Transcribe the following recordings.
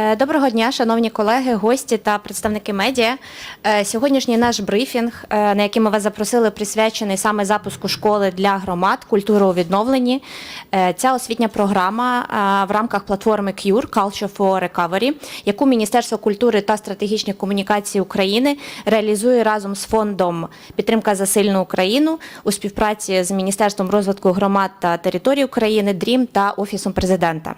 Е, Доброго дня, шановні колеги, гості та представники медіа. Е, Сьогоднішній наш брифінг, е, на який ми вас запросили, присвячений саме запуску школи для громад культури у відновленні. Ця освітня програма в рамках платформи CURE Culture for Recovery, яку Міністерство культури та стратегічних комунікацій України реалізує разом з фондом Підтримка за сильну Україну у співпраці з Міністерством розвитку громад та територій України, ДРІМ та Офісом президента.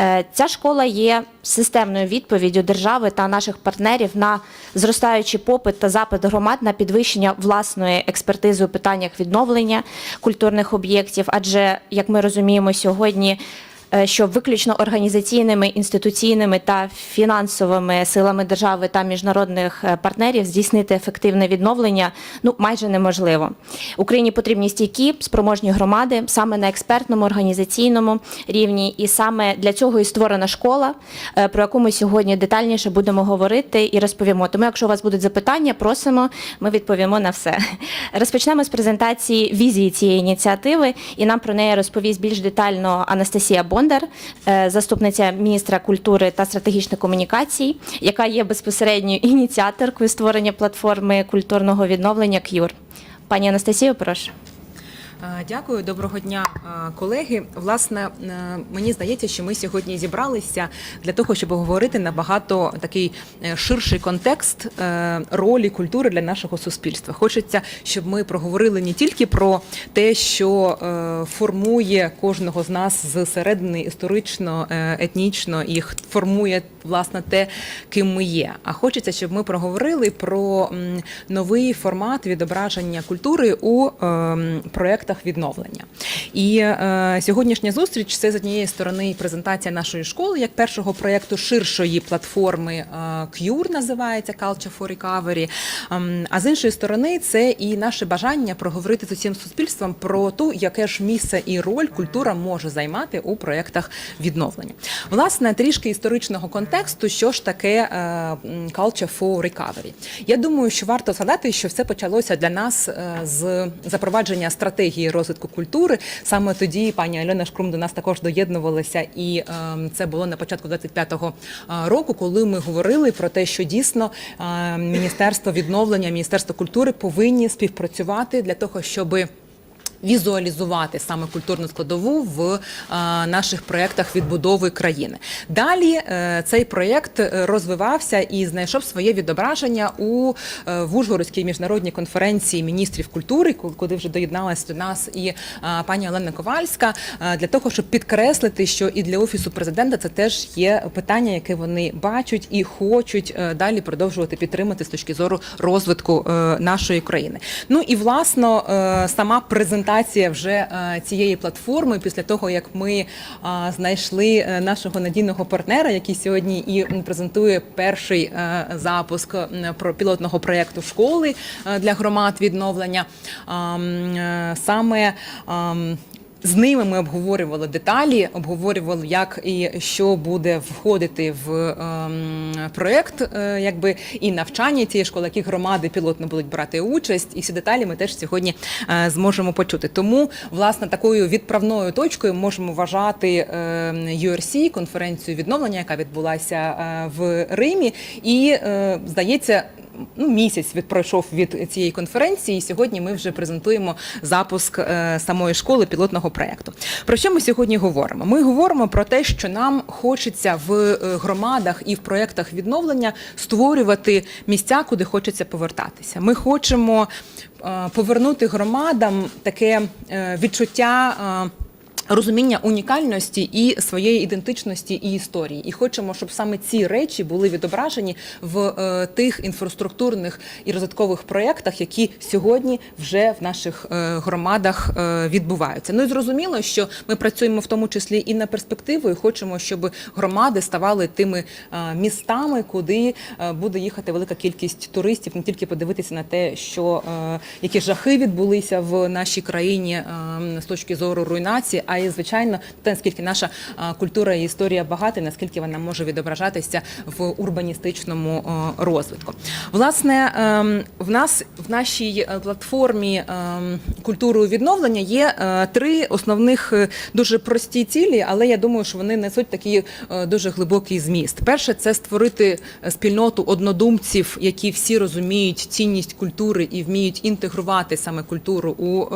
Е, Ця школа є системною відповіддю держави та наших партнерів на зростаючий попит та запит громад на підвищення власної експертизи у питаннях відновлення культурних об'єктів. Адже, як ми розуміємо сьогодні, що виключно організаційними, інституційними та фінансовими силами держави та міжнародних е, партнерів здійснити ефективне відновлення ну майже неможливо. Україні потрібні стійкі спроможні громади саме на експертному організаційному рівні, і саме для цього і створена школа, е, про яку ми сьогодні детальніше будемо говорити і розповімо. Тому, якщо у вас будуть запитання, просимо, ми відповімо на все. Розпочнемо з презентації візії цієї ініціативи, і нам про неї розповість більш детально Анастасія Бондар, е, заступниця міністра культури та стратегічних комунікацій, яка є безпосередньою ініціаторкою створення платформи культурного відновлення КЮР. Пані Анастасію, прошу. Е, Дякую, доброго дня, е, колеги. Власне, е, мені здається, що ми сьогодні зібралися для того, щоб говорити набагато такий ширший контекст ролі культури для нашого суспільства. Хочеться, щоб ми проговорили не тільки про те, що формує кожного з нас зсередини історично, етнічно і формує власне те, ким ми є. А хочеться, щоб ми проговорили про новий формат відображення культури у ем, проєктах відновлення. І е, сьогоднішня зустріч це з однієї сторони презентація нашої школи як першого проєкту ширшої платформи е, CURE називається Culture for Recovery. Ем, А з іншої сторони, це і наше бажання проговорити з усім суспільством про ту, яке ж місце і роль культура може займати у проєктах відновлення. Власне, трішки історичного контексту, що ж таке е, Culture for Recovery. Я думаю, що варто згадати, що все почалося для нас е, з запровадження стратегії розвитку культури. Саме тоді пані Альона Шкрум до нас також доєднувалася, і ем, це було на початку 25-го е, року, коли ми говорили про те, що дійсно е, Міністерство відновлення, Міністерство культури повинні співпрацювати для того, щоби Візуалізувати саме культурну складову в е, наших проєктах відбудови країни. Далі е, цей проєкт е, розвивався і знайшов своє відображення у е, в Ужгородській міжнародній конференції міністрів культури, ку- куди вже доєдналась до нас і пані Олена Ковальська, для того, щоб підкреслити, що і для офісу президента це теж є питання, яке вони бачать і хочуть далі продовжувати підтримати з точки зору розвитку нашої країни. Ну і власно сама презентація вже е, цієї платформи, після того як ми е, знайшли е, нашого надійного партнера, який сьогодні і презентує перший запуск пілотного проєкту школи для громад відновлення. Саме ам, з ними ми обговорювали деталі, обговорювали, як і що буде входити в ем, проект, е, якби і навчання цієї школи, які громади пілотно будуть брати участь, і всі деталі ми теж сьогодні е, зможемо почути. Тому, власне, такою відправною точкою можемо вважати е, URC, конференцію відновлення, яка відбулася е, в Римі, і е, здається ну, місяць від пройшов від цієї конференції. І сьогодні ми вже презентуємо запуск е, самої школи пілотного проєкту. Про що ми сьогодні говоримо? Ми говоримо про те, що нам хочеться в е, громадах і в проєктах відновлення створювати місця, куди хочеться повертатися. Ми хочемо е, повернути громадам таке відчуття. Розуміння унікальності і своєї ідентичності і історії, і хочемо, щоб саме ці речі були відображені в е, тих інфраструктурних і розвиткових проєктах, які сьогодні вже в наших е, громадах е, відбуваються. Ну і зрозуміло, що ми працюємо в тому числі і на перспективу, і хочемо, щоб громади ставали тими е, містами, куди е, буде їхати велика кількість туристів, не тільки подивитися на те, що е, які жахи відбулися в нашій країні е, з точки зору руйнації, а і звичайно те, наскільки наша культура і історія багата, наскільки вона може відображатися в урбаністичному розвитку. Власне, ем, в нас в нашій е, платформі ем, культуру відновлення є е, три основних е, дуже прості цілі, але я думаю, що вони несуть такий дуже глибокий зміст. Перше це створити спільноту однодумців, які всі розуміють цінність культури і вміють інтегрувати саме культуру у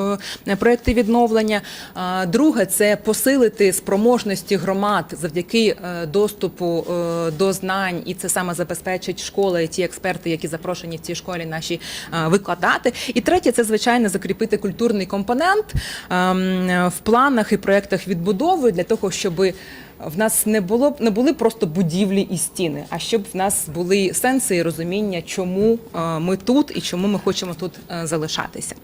проекти відновлення. А, Це посилити спроможності громад завдяки е, доступу е, до знань, і це саме забезпечить школа і ті експерти, які запрошені в цій школі наші е, викладати. І третє це звичайно закріпити культурний компонент ем, в планах і проєктах відбудови для того, щоб в нас не було не були просто будівлі і стіни, а щоб в нас були сенси і розуміння, чому ми тут і чому ми хочемо тут залишатися.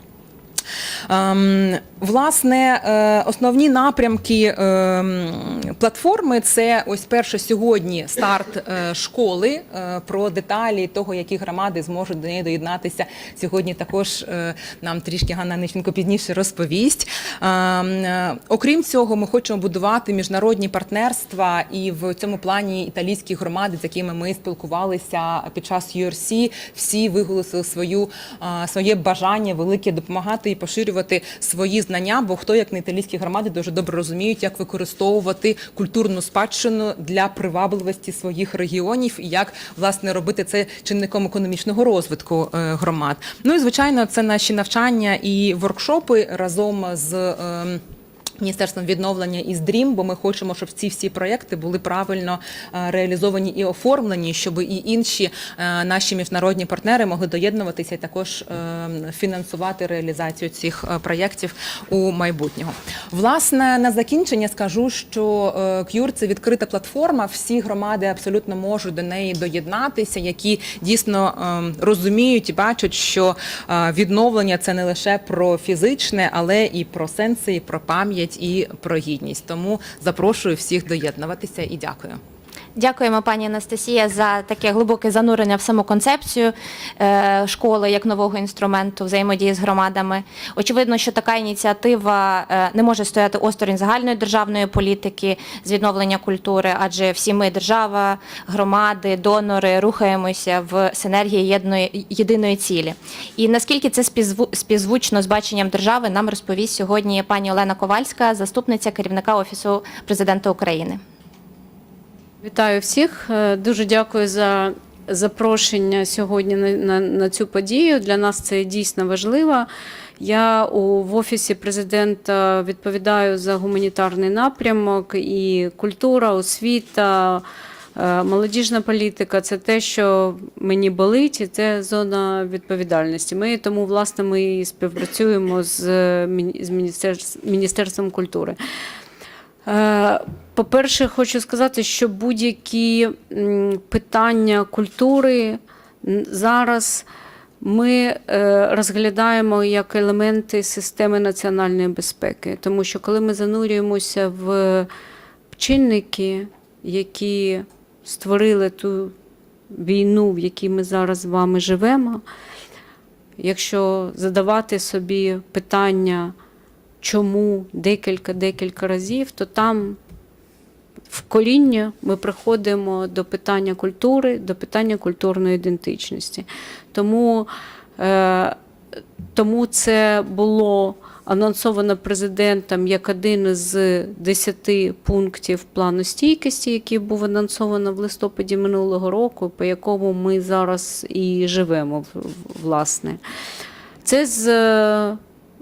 Ем, Власне, е, основні напрямки ем, платформи це ось перше сьогодні старт е, школи. Е, Про деталі того, які громади зможуть до неї доєднатися. Сьогодні також нам трішки Ганна Ниченко пізніше розповість. Ем, Окрім цього, ми хочемо будувати міжнародні партнерства, і в цьому плані італійські громади, з якими ми спілкувалися під час URC, всі виголосили свою своє бажання велике допомагати і поширювати свої знання. Бо хто як не італійські громади дуже добре розуміють, як використовувати культурну спадщину для привабливості своїх регіонів і як власне робити це чинником економічного розвитку е, громад. Ну і звичайно, це наші навчання і воркшопи разом з. Міністерством відновлення і з ДРІМ, бо ми хочемо, щоб ці всі проекти були правильно е, реалізовані і оформлені, щоб і інші е, наші міжнародні партнери могли доєднуватися і також е, фінансувати реалізацію цих проєктів у майбутнього. Власне, на закінчення скажу, що QUR – це відкрита платформа. Всі громади абсолютно можуть до неї доєднатися, які дійсно розуміють і бачать, що відновлення це не лише про фізичне, але і про сенси, і про пам'ять, і про гідність. Тому запрошую всіх доєднуватися і дякую. Дякуємо, пані Анастасія, за таке глибоке занурення в саму концепцію е, школи як нового інструменту взаємодії з громадами. Очевидно, що така ініціатива е, не може стояти осторонь загальної державної політики з відновлення культури, адже всі ми держава, громади, донори рухаємося в синергії єдної єдиної цілі. І наскільки це співзву- співзвучно з баченням держави, нам розповість сьогодні пані Олена Ковальська, заступниця керівника офісу президента України. Вітаю всіх. Е, Дуже дякую за запрошення сьогодні на, на, на цю подію. Для нас це дійсно важливо. Я у, в офісі президента відповідаю за гуманітарний напрямок і культура, освіта, е, молодіжна політика це те, що мені болить, і це зона відповідальності. Ми тому, власне, ми і співпрацюємо з, з Міністерством культури. Е, По-перше, хочу сказати, що будь-які питання культури зараз ми е, розглядаємо як елементи системи національної безпеки. Тому що коли ми занурюємося в чинники, які створили ту війну, в якій ми зараз з вами живемо, якщо задавати собі питання, чому декілька-декілька разів, то там в коріння ми приходимо до питання культури, до питання культурної ідентичності. Тому, е, тому це було анонсовано президентом як один з десяти пунктів плану стійкості, який був анонсовано в листопаді минулого року, по якому ми зараз і живемо, власне. Це з,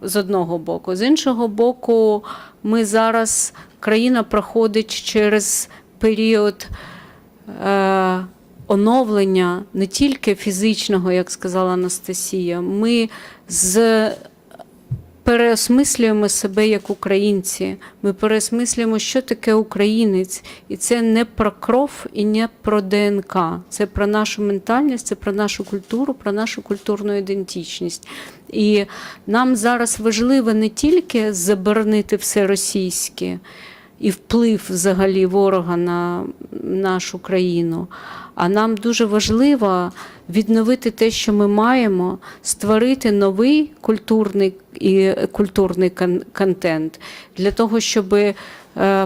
з одного боку. З іншого боку, ми зараз країна проходить через період е, оновлення не тільки фізичного, як сказала Анастасія. Ми з переосмислюємо себе як українці. Ми переосмислюємо, що таке українець, і це не про кров і не про ДНК. Це про нашу ментальність, це про нашу культуру, про нашу культурну ідентичність. І нам зараз важливо не тільки заборонити все російське. і вплив взагалі ворога на нашу країну. А нам дуже важливо відновити те, що ми маємо, створити новий культурний і культурний кон- контент для того, щоб е,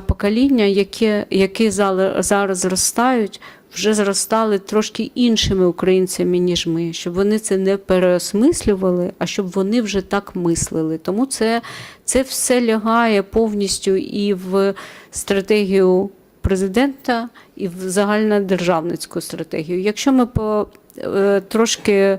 покоління, які, які зараз зростають, вже зростали трошки іншими українцями, ніж ми, щоб вони це не переосмислювали, а щоб вони вже так мислили. Тому це, це все лягає повністю і в стратегію президента, і в загальнодержавницьку стратегію. Якщо ми по, е, трошки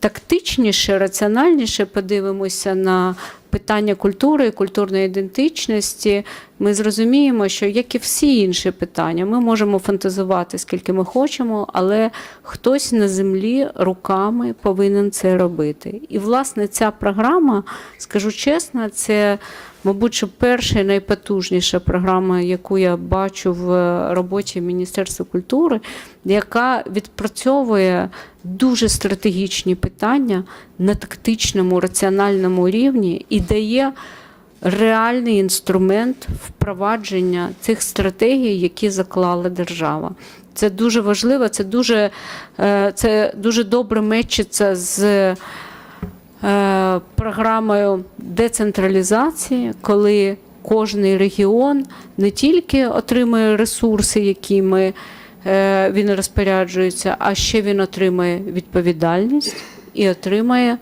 тактичніше, раціональніше подивимося на питання культури, культурної ідентичності, ми зрозуміємо, що як і всі інші питання, ми можемо фантазувати скільки ми хочемо, але хтось на землі руками повинен це робити. І власне ця програма, скажу чесно, це. Мабуть, що перша і найпотужніша програма, яку я бачу в роботі Міністерства культури, яка відпрацьовує дуже стратегічні питання на тактичному, раціональному рівні і дає реальний інструмент впровадження цих стратегій, які заклала держава. Це дуже важливо, це дуже, е, це дуже добре мечиться з програмою децентралізації, коли кожний регіон не тільки отримує ресурси, якими е, він розпоряджується, а ще він отримує відповідальність і отримає,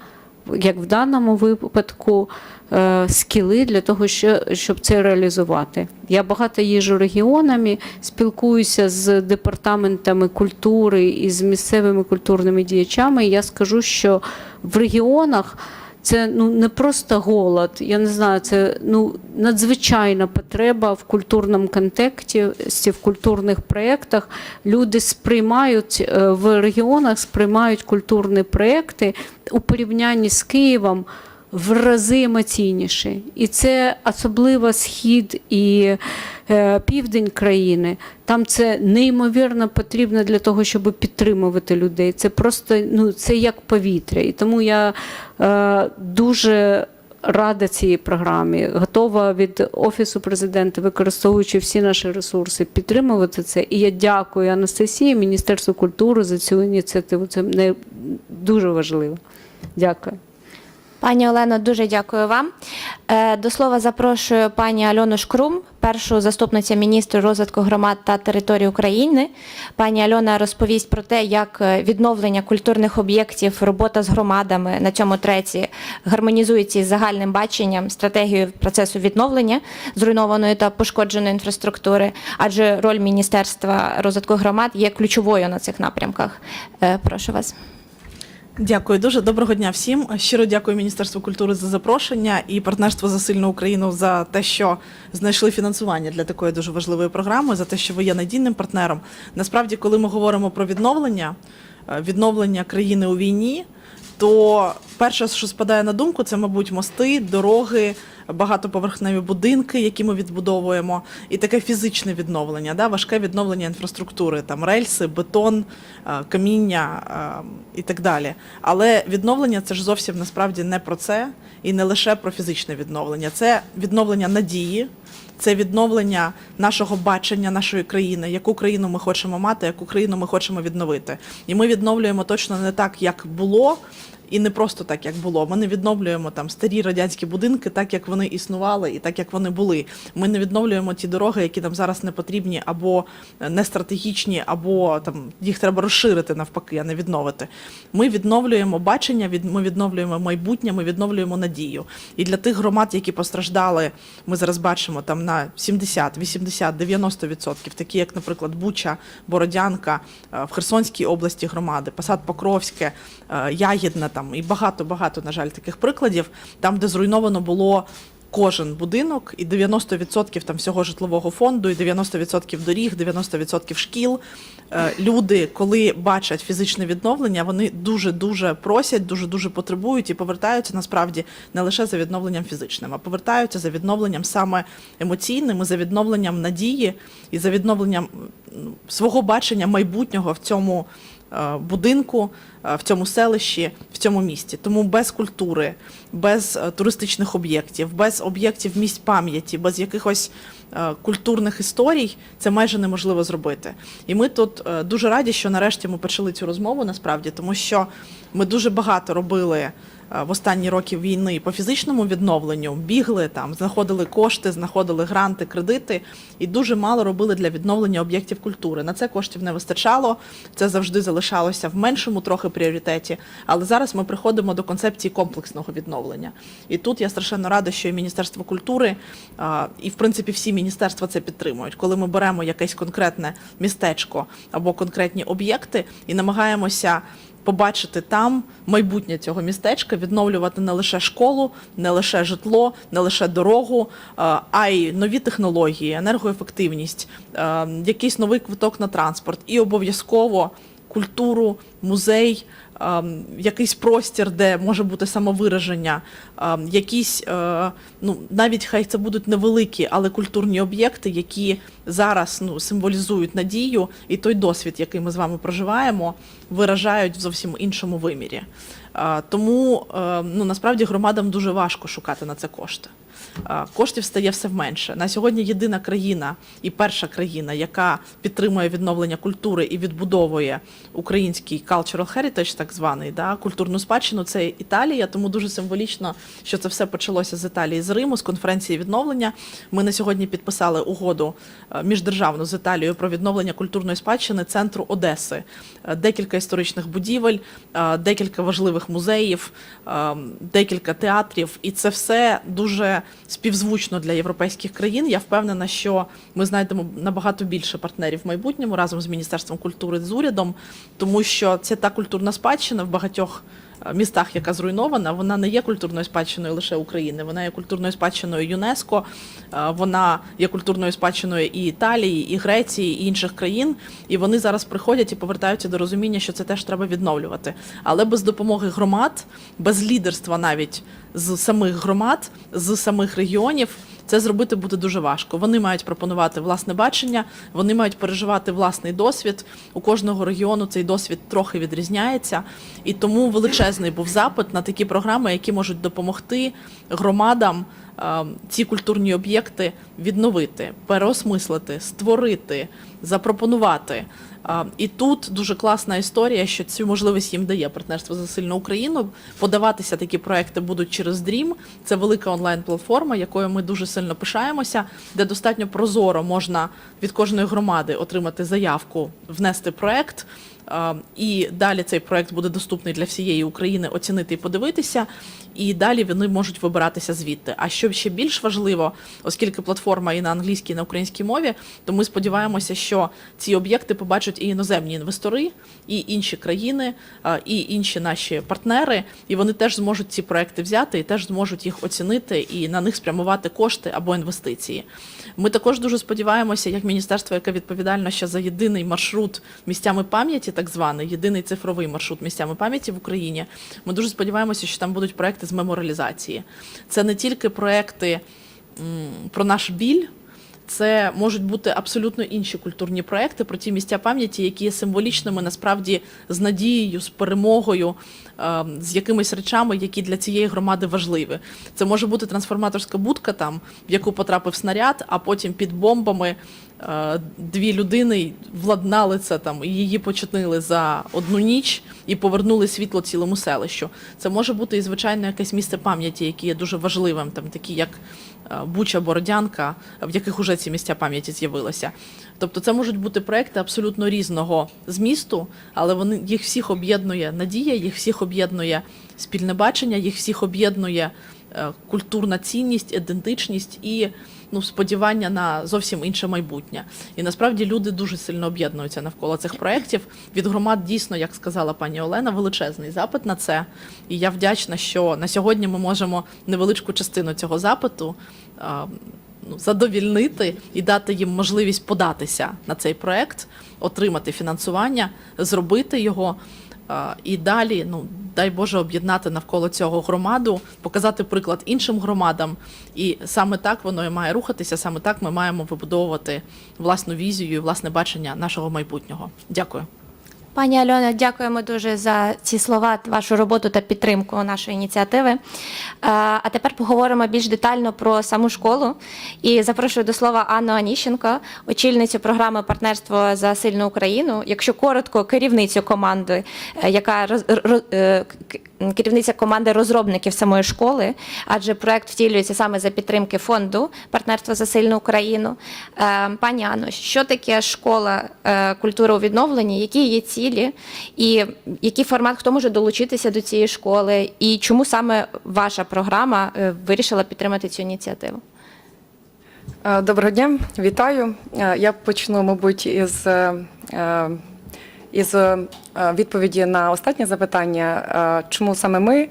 як в даному випадку, е, скіли для того, що- щоб це реалізувати. Я багато їжу регіонами, спілкуюся з департаментами культури і з місцевими культурними діячами. І я скажу, що в регіонах це ну не просто голод. Я не знаю, це ну надзвичайна потреба в культурному контексті, в культурних проєктах. Люди сприймають е, в регіонах, сприймають культурні проєкти у порівнянні з Києвом. В рази емоційніше, і це особливо схід і е, південь країни. Там це неймовірно потрібно для того, щоб підтримувати людей. Це просто ну це як повітря. І тому я е, дуже рада цій програмі, готова від офісу президента, використовуючи всі наші ресурси, підтримувати це. І я дякую Анастасії, Міністерству культури за цю ініціативу. Це не дуже важливо. Дякую. Пані Олено, дуже дякую вам. Е, До слова запрошую пані Альону Шкрум, першу заступницю міністру розвитку громад та територій України. Пані Альона розповість про те, як е, відновлення культурних об'єктів, робота з громадами на цьому треці гармонізується із загальним баченням стратегією процесу відновлення зруйнованої та пошкодженої інфраструктури, адже роль Міністерства розвитку громад є ключовою на цих напрямках. Е, Прошу вас. Дякую дуже. Доброго дня всім. Щиро дякую Міністерству культури за запрошення і партнерство за сильну Україну за те, що знайшли фінансування для такої дуже важливої програми, за те, що ви є надійним партнером. Насправді, коли ми говоримо про відновлення, е, відновлення країни у війні, то перше, що спадає на думку, це, мабуть, мости, дороги, багатоповерхневі будинки, які ми відбудовуємо, і таке фізичне відновлення, да, важке відновлення інфраструктури, там рельси, бетон, е, каміння е, і так далі. Але відновлення це ж зовсім насправді не про це і не лише про фізичне відновлення. Це відновлення надії, це відновлення нашого бачення нашої країни, яку країну ми хочемо мати, яку країну ми хочемо відновити. І ми відновлюємо точно не так, як було. І не просто так, як було. Ми не відновлюємо там старі радянські будинки, так як вони існували і так як вони були. Ми не відновлюємо ті дороги, які нам зараз не потрібні, або не стратегічні, або там їх треба розширити навпаки, а не відновити. Ми відновлюємо бачення, ми відновлюємо майбутнє, ми відновлюємо надію. І для тих громад, які постраждали, ми зараз бачимо там на 70, 80, 90%, такі як, наприклад, Буча, Бородянка, е, в Херсонській області громади, Посад Покровське, е, Ягідна там і багато багато на жаль таких прикладів, там, де зруйновано було. Кожен будинок і 90% там всього житлового фонду, і 90% доріг, 90% шкіл. Е, Люди, коли бачать фізичне відновлення, вони дуже дуже просять, дуже дуже потребують і повертаються насправді не лише за відновленням фізичним, а повертаються за відновленням саме емоційним, і за відновленням надії і за відновленням свого бачення майбутнього в цьому будинку, е, в цьому селищі, в цьому місті. Тому без культури, без е, туристичних об'єктів, без об'єктів місць пам'яті, без якихось е, культурних історій це майже неможливо зробити. І ми тут е, дуже раді, що нарешті ми почали цю розмову насправді, тому що ми дуже багато робили е, в останні роки війни по фізичному відновленню, бігли там, знаходили кошти, знаходили гранти, кредити, і дуже мало робили для відновлення об'єктів культури. На це коштів не вистачало. Це завжди залишалося в меншому трохи пріоритеті. Але зараз ми приходимо до концепції комплексного відновлення. І тут я страшенно рада, що і Міністерство культури, і в принципі всі міністерства це підтримують. Коли ми беремо якесь конкретне містечко або конкретні об'єкти і намагаємося побачити там майбутнє цього містечка, відновлювати не лише школу, не лише житло, не лише дорогу, а а й нові технології, енергоефективність, е, якийсь новий квиток на транспорт. І обов'язково культуру, музей. Якийсь простір, де може бути самовираження, якісь, е, ну навіть хай це будуть невеликі, але культурні об'єкти, які зараз ну, символізують надію і той досвід, який ми з вами проживаємо, виражають в зовсім іншому вимірі. Тому е, ну, насправді громадам дуже важко шукати на це кошти. Коштів стає все менше. На сьогодні єдина країна і перша країна, яка підтримує відновлення культури і відбудовує український cultural heritage, так званий, да, культурну спадщину, це Італія. Тому дуже символічно, що це все почалося з Італії, з Риму, з конференції відновлення. Ми на сьогодні підписали угоду е, міждержавну з Італією про відновлення культурної спадщини центру Одеси. Е, Декілька історичних будівель, е, декілька важливих музеїв, е, декілька театрів, і це все дуже співзвучно для європейських країн. Я впевнена, що ми знайдемо набагато більше партнерів в майбутньому разом з Міністерством культури з урядом, тому що це та культурна спадщина в багатьох містах, яка зруйнована, вона не є культурною спадщиною лише України, вона є культурною спадщиною ЮНЕСКО, е, вона є культурною спадщиною і Італії, і Греції, і інших країн. І вони зараз приходять і повертаються до розуміння, що це теж треба відновлювати. Але без допомоги громад, без лідерства навіть з самих громад, з самих регіонів. Це зробити буде дуже важко. Вони мають пропонувати власне бачення, вони мають переживати власний досвід. У кожного регіону цей досвід трохи відрізняється, і тому величезний був запит на такі програми, які можуть допомогти громадам ці культурні об'єкти відновити, переосмислити, створити, запропонувати. І тут дуже класна історія, що цю можливість їм дає партнерство за сильну Україну. Подаватися такі проекти будуть через Dream. Це велика онлайн-платформа, якою ми дуже сильно пишаємося, де достатньо прозоро можна від кожної громади отримати заявку, внести проект. І далі цей проект буде доступний для всієї України оцінити і подивитися. І далі вони можуть вибиратися звідти. А що ще більш важливо, оскільки платформа і на англійській, і на українській мові, то ми сподіваємося, що ці об'єкти побачать і іноземні інвестори, і інші країни, і інші наші партнери, і вони теж зможуть ці проекти взяти і теж зможуть їх оцінити і на них спрямувати кошти або інвестиції. Ми також дуже сподіваємося, як міністерство, яке відповідально ще за єдиний маршрут місцями пам'яті, так званий єдиний цифровий маршрут місцями пам'яті в Україні. Ми дуже сподіваємося, що там будуть проекти з меморалізації. Це не тільки проекти про наш біль. Це можуть бути абсолютно інші культурні проекти про ті місця пам'яті, які є символічними насправді з надією, з перемогою, е, з якимись речами, які для цієї громади важливі. Це може бути трансформаторська будка, там в яку потрапив снаряд, а потім під бомбами е, дві людини владнали це там і її починили за одну ніч і повернули світло цілому селищу. Це може бути і звичайно якесь місце пам'яті, яке є дуже важливим, там такі як Буча, Бородянка, в яких уже ці місця пам'яті з'явилися. Тобто це можуть бути проекти абсолютно різного змісту, але вони їх всіх об'єднує надія, їх всіх об'єднує спільне бачення, їх всіх об'єднує е, культурна цінність, ідентичність і ну, сподівання на зовсім інше майбутнє. І насправді люди дуже сильно об'єднуються навколо цих проєктів. Від громад дійсно, як сказала пані Олена, величезний запит на це. І я вдячна, що на сьогодні ми можемо невеличку частину цього запиту. ну, задовільнити і дати їм можливість податися на цей проект, отримати фінансування, зробити його. І далі, ну дай Боже, об'єднати навколо цього громаду, показати приклад іншим громадам. І саме так воно і має рухатися. Саме так ми маємо вибудовувати власну візію і власне бачення нашого майбутнього. Дякую. Пані Альона, дякуємо дуже за ці слова, вашу роботу та підтримку нашої ініціативи. Е, А тепер поговоримо більш детально про саму школу. І запрошую до слова Анну Аніщенко, очільницю програми партнерство за сильну Україну. Якщо коротко, керівницю команди, е, яка роз, е, керівниця команди розробників самої школи, адже проект втілюється саме за підтримки фонду партнерство за сильну Україну. Е, Пані Анно, що таке школа е, культури у відновленні? Які її цілі, і який формат хто може долучитися до цієї школи, і чому саме ваша програма е, вирішила підтримати цю ініціативу? Доброго дня, вітаю. Я почну, мабуть, із, із е, відповіді на останнє запитання, е, чому саме ми.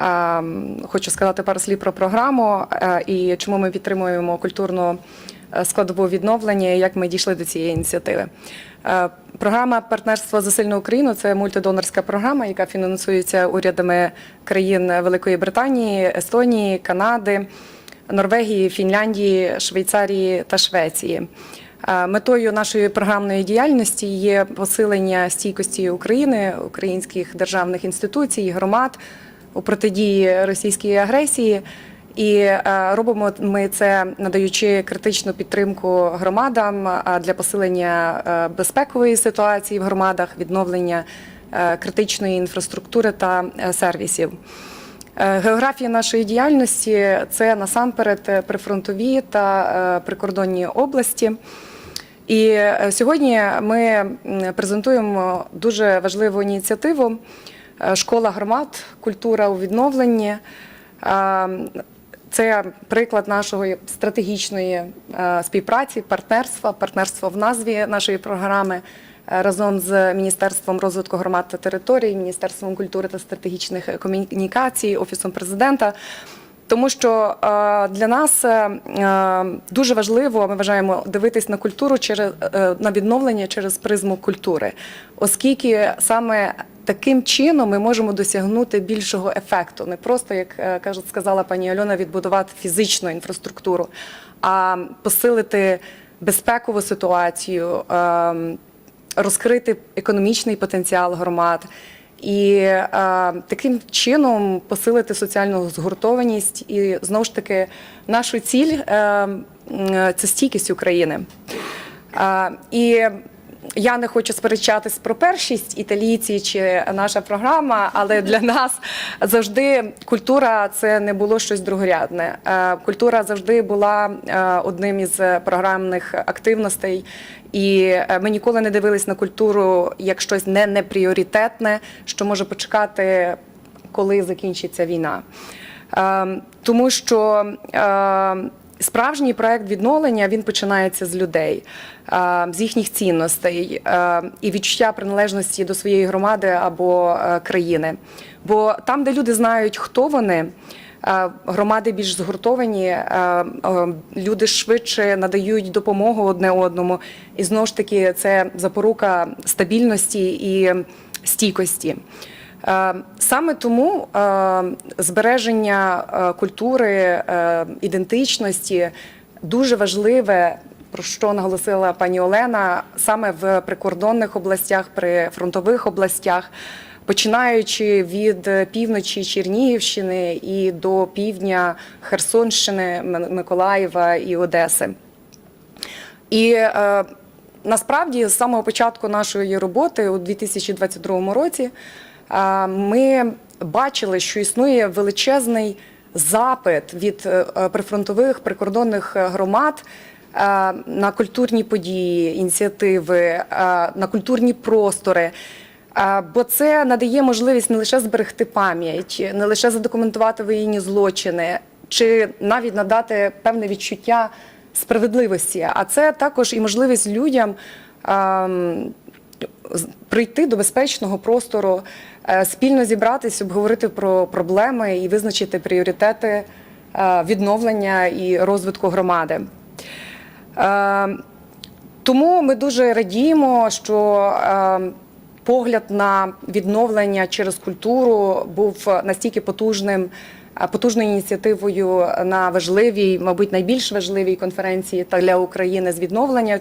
Е, Хочу сказати пару слів про програму і чому ми підтримуємо культурну складову відновлення, і як ми дійшли до цієї ініціативи. Програма партнерство за сильну Україну це мультидонорська програма, яка фінансується урядами країн Великої Британії, Естонії, Канади. Норвегії, Фінляндії, Швейцарії та Швеції. Е, Метою нашої програмної діяльності є посилення стійкості України, українських державних інституцій, громад у протидії російській агресії. І е, робимо ми це надаючи критичну підтримку громадам для посилення е, безпекової ситуації в громадах, відновлення е, критичної інфраструктури та е, сервісів. Е, Географія нашої діяльності це насамперед е, прифронтові та е, прикордонні області. І е, сьогодні ми презентуємо дуже важливу ініціативу е, Школа громад, культура у відновленні. Е, Це приклад нашої стратегічної співпраці, партнерства, партнерства в назві нашої програми разом з Міністерством розвитку громад та територій, Міністерством культури та стратегічних комунікацій, Офісом президента. Тому що е, для нас е, е, дуже важливо, ми вважаємо, дивитись на культуру через на відновлення через призму культури, оскільки саме таким чином ми можемо досягнути більшого ефекту, не просто як кажуть, сказала пані Альона, відбудувати фізичну інфраструктуру, а посилити безпекову ситуацію, е, розкрити економічний потенціал громад. І е, таким чином посилити соціальну згуртованість і знову ж таки нашу ціль е, це стійкість України. Е, і я не хочу сперечатись про першість італійці чи наша програма, але для нас завжди культура це не було щось другорядне. Е, Культура завжди була е, одним із програмних активностей, і е, ми ніколи не дивились на культуру як щось не непріоритетне, що може почекати, коли закінчиться війна. Е, Тому що е, Справжній проект відновлення він починається з людей, з їхніх цінностей і відчуття приналежності до своєї громади або е, країни. Бо там, де люди знають, хто вони, е, громади більш згуртовані, е, люди швидше надають допомогу одне одному, і знову ж таки це запорука стабільності і стійкості. Е, Саме тому е, збереження е, культури, ідентичності дуже важливе, про що наголосила пані Олена, саме в прикордонних областях, при фронтових областях, починаючи від півночі Чернігівщини і до півдня Херсонщини, Миколаєва і Одеси. І е, насправді з самого початку нашої роботи у 2022 році ми бачили, що існує величезний запит від е, е, прифронтових прикордонних е, громад. На культурні події, ініціативи, на культурні простори, бо це надає можливість не лише зберегти пам'ять, не лише задокументувати воєнні злочини, чи навіть надати певне відчуття справедливості. А це також і можливість людям ем, прийти до безпечного простору, спільно зібратись, обговорити про проблеми і визначити пріоритети е, відновлення і розвитку громади. Е, Тому ми дуже радіємо, що е, погляд на відновлення через культуру був настільки потужним, е, потужною ініціативою на важливій, мабуть, найбільш важливій конференції та для України з відновлення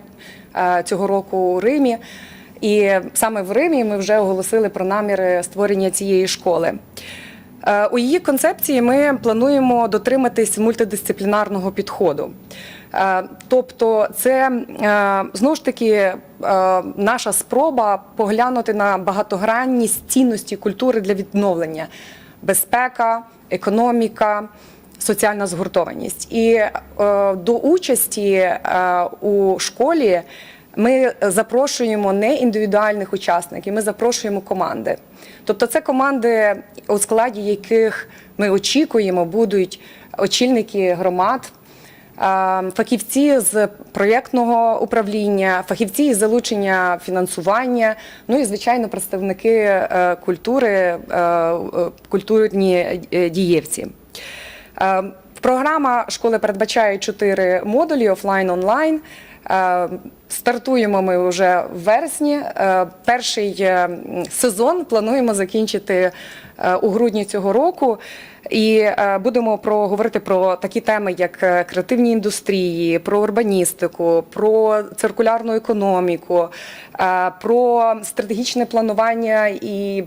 е, цього року у Римі. І саме в Римі ми вже оголосили про наміри створення цієї школи. Е, У її концепції ми плануємо дотриматись мультидисциплінарного підходу. Е, Тобто, це е, знову ж таки наша спроба поглянути на багатогранність цінності культури для відновлення: безпека, економіка, соціальна згуртованість. І до участі у школі ми запрошуємо не індивідуальних учасників, ми запрошуємо команди. Тобто, це команди, у складі яких ми очікуємо, будуть очільники громад. е, Фахівці з проєктного управління, фахівці із залучення фінансування, ну і звичайно представники е, культури, е, е, культурні е, дієвці. Е, Програма школи передбачає чотири модулі офлайн онлайн. Стартуємо ми вже в вересні. Е, Перший е, сезон плануємо закінчити е, у грудні цього року. І будемо про говорити про такі теми, як креативні індустрії, про урбаністику, про циркулярну економіку, про стратегічне планування і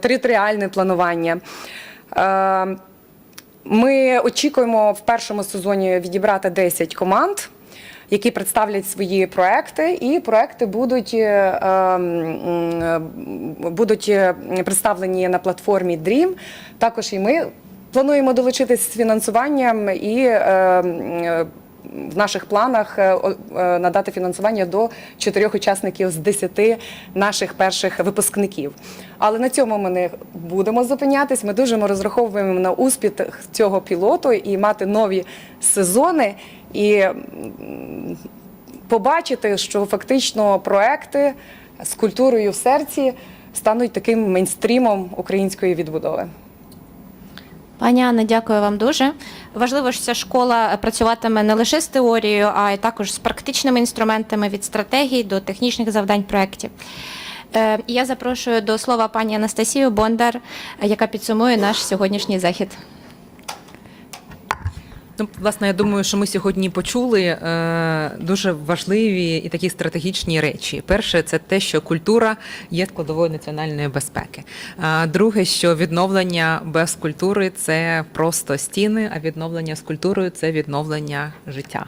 територіальне планування. Ми очікуємо в першому сезоні відібрати 10 команд, які представлять свої проекти, і проекти будуть, е, ем, м, будуть е, представлені на платформі Dream. Також і ми плануємо долучитись з фінансуванням і е, в наших планах е, е, надати фінансування до чотирьох учасників з десяти наших перших випускників. Але на цьому ми не будемо зупинятись. Ми дуже розраховуємо на успіх цього пілоту і мати нові сезони і побачити, що фактично проекти з культурою в серці стануть таким мейнстрімом української відбудови. Пані Анна, дякую вам дуже. Важливо, що ця школа працюватиме не лише з теорією, а й також з практичними інструментами від стратегій до технічних завдань проєктів. Е, Я запрошую до слова пані Анастасію Бондар, яка підсумує наш сьогоднішній захід. Ну, власне, я думаю, що ми сьогодні почули е, дуже важливі і такі стратегічні речі. Перше, це те, що культура є складовою національної безпеки. А друге, що відновлення без культури це просто стіни, а відновлення з культурою це відновлення життя.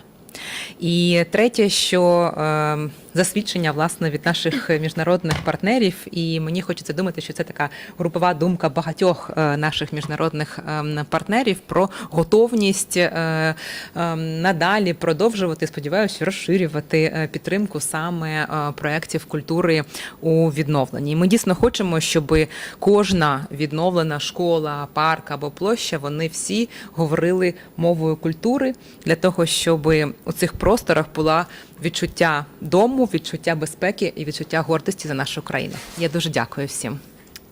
І третє, що е, засвідчення власне від наших міжнародних партнерів, і мені хочеться думати, що це така групова думка багатьох е, наших міжнародних е, партнерів про готовність е, е, надалі продовжувати, сподіваюся, розширювати е, підтримку саме е, проєктів культури у відновленні. Ми дійсно хочемо, щоб кожна відновлена школа, парк або площа, вони всі говорили мовою культури для того, щоб у цих просторах була відчуття дому, відчуття безпеки і відчуття гордості за нашу країну. Я дуже дякую всім.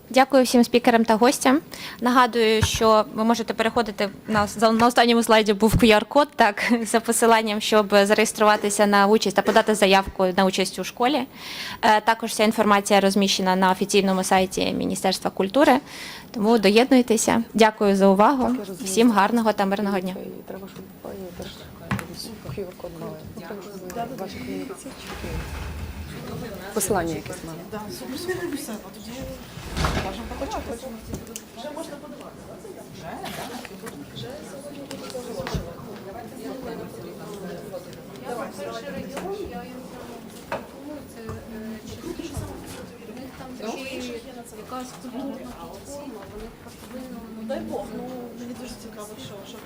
Дякую всім спікерам та гостям. Нагадую, що ви можете переходити на, за- на останньому слайді був QR-код, так за посиланням, щоб зареєструватися на участь та подати заявку на участь у школі. Е, Також вся інформація розміщена на офіційному сайті Міністерства культури. Тому доєднуйтеся. Дякую за увагу. Всім гарного та мирного дня. QR-код мали. Ваші комунікації Посилання якесь мали. Дай Бог, ну мені дуже цікаво, що